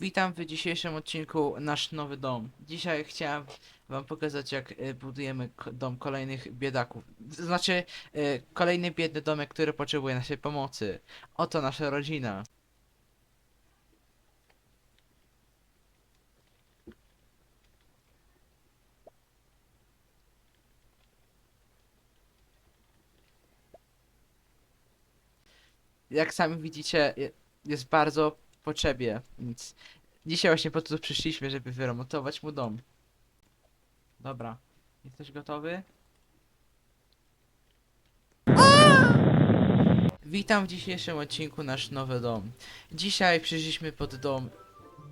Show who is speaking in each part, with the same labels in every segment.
Speaker 1: Witam w dzisiejszym odcinku Nasz Nowy Dom. Dzisiaj chciałem wam pokazać jak y, budujemy dom kolejnych biedaków. Znaczy, y, kolejny biedny domek, który potrzebuje naszej pomocy. Oto nasza rodzina. Jak sami widzicie, je- jest bardzo potrzebie, więc dzisiaj właśnie po to przyszliśmy, żeby wyremontować mu dom. Dobra, jesteś gotowy? Witam w dzisiejszym odcinku Nasz Nowy Dom. Dzisiaj przyszliśmy pod dom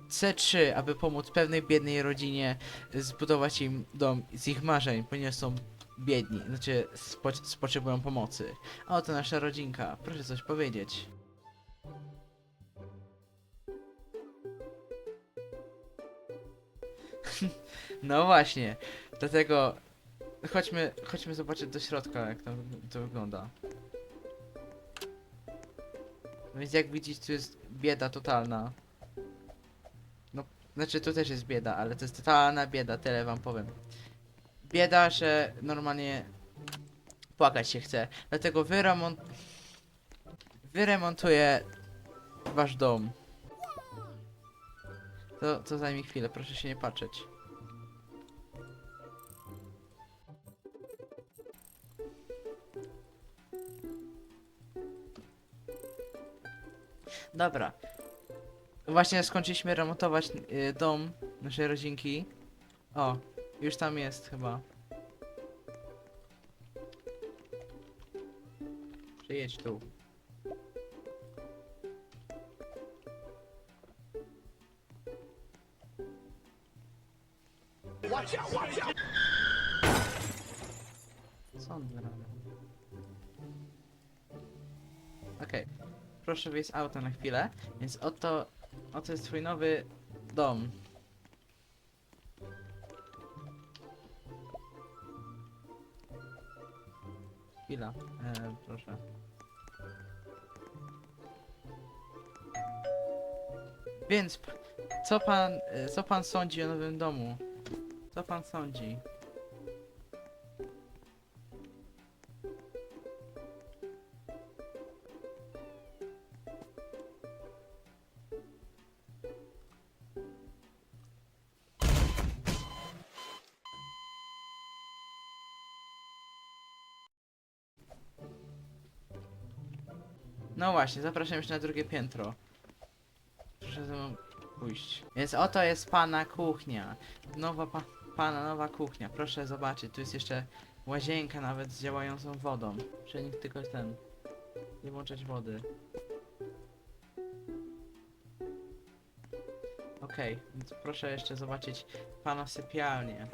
Speaker 1: C3, aby pomóc pewnej biednej rodzinie zbudować im dom z ich marzeń, ponieważ są biedni, znaczy spo potrzebują pomocy. A oto nasza rodzinka, proszę coś powiedzieć. No właśnie, dlatego chodźmy, chodźmy zobaczyć do środka, jak tam to wygląda. Więc jak widzisz, tu jest bieda totalna. No, znaczy tu też jest bieda, ale to jest totalna bieda, tyle wam powiem. Bieda, że normalnie płakać się chce. Dlatego wyremont... wyremontuję wasz dom. To, to zajmie chwilę, proszę się nie patrzeć. Dobra. Właśnie skończyliśmy remontować y, dom naszej rodzinki. O, już tam jest chyba. Przyjedź tu. Co on robi? Okej. Proszę wyjść z auta na chwilę. Więc oto, oto jest twój nowy dom. Chwila, e, proszę. Więc, co pan, e, co pan sądzi o nowym domu? Co pan sądzi? No właśnie, zapraszam już na drugie piętro. Proszę ze mną pójść. Więc oto jest pana kuchnia. Nowa pa pana nowa kuchnia. Proszę zobaczyć, tu jest jeszcze łazienka nawet z działającą wodą. Przenik tylko ten. Nie włączać wody. Okej, więc proszę jeszcze zobaczyć pana sypialnię.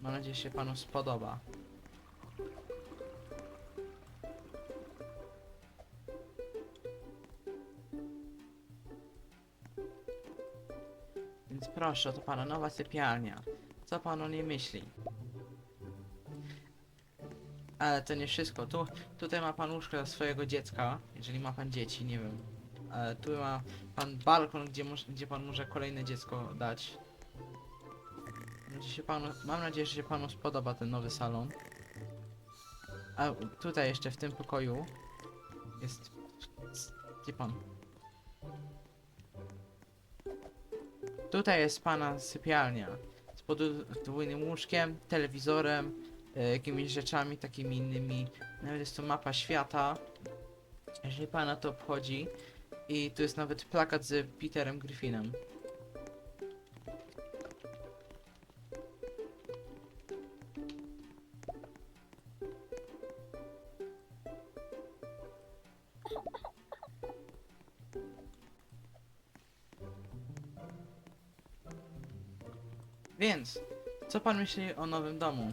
Speaker 1: Mam nadzieję, że się panu spodoba. Więc proszę, to pana nowa sypialnia. Co pan o niej myśli? Ale to nie wszystko. Tu, tutaj ma pan łóżko dla swojego dziecka, jeżeli ma pan dzieci, nie wiem. Ale tu ma pan balkon, gdzie, gdzie pan może kolejne dziecko dać. Panu, mam nadzieję, że się panu spodoba ten nowy salon. A tutaj jeszcze w tym pokoju jest... Gdzie pan? Tutaj jest pana sypialnia. Podwójnym łóżkiem, telewizorem, e, jakimiś rzeczami takimi innymi. Nawet jest tu mapa świata. Jeżeli pana to obchodzi. I tu jest nawet plakat z Peterem Griffinem. Więc, co pan myśli o nowym domu?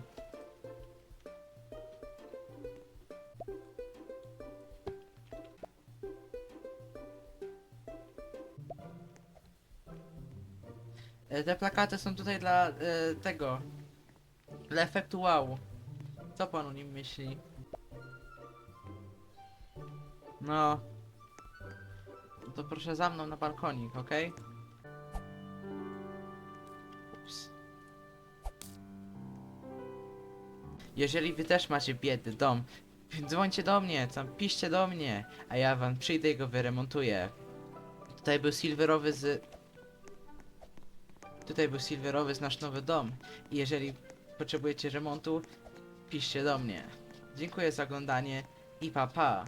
Speaker 1: E, Te plakaty są tutaj dla e, tego. Dla efektu wow. Co pan o nim myśli? No. To proszę za mną na balkonik, okej? Jeżeli wy też macie biedny dom, dzwońcie do mnie, tam piszcie do mnie, a ja wam przyjdę i go wyremontuję. Tutaj był silverowy z... Tutaj był silverowy z nasz nowy dom. I jeżeli potrzebujecie remontu, piszcie do mnie. Dziękuję za oglądanie i pa pa.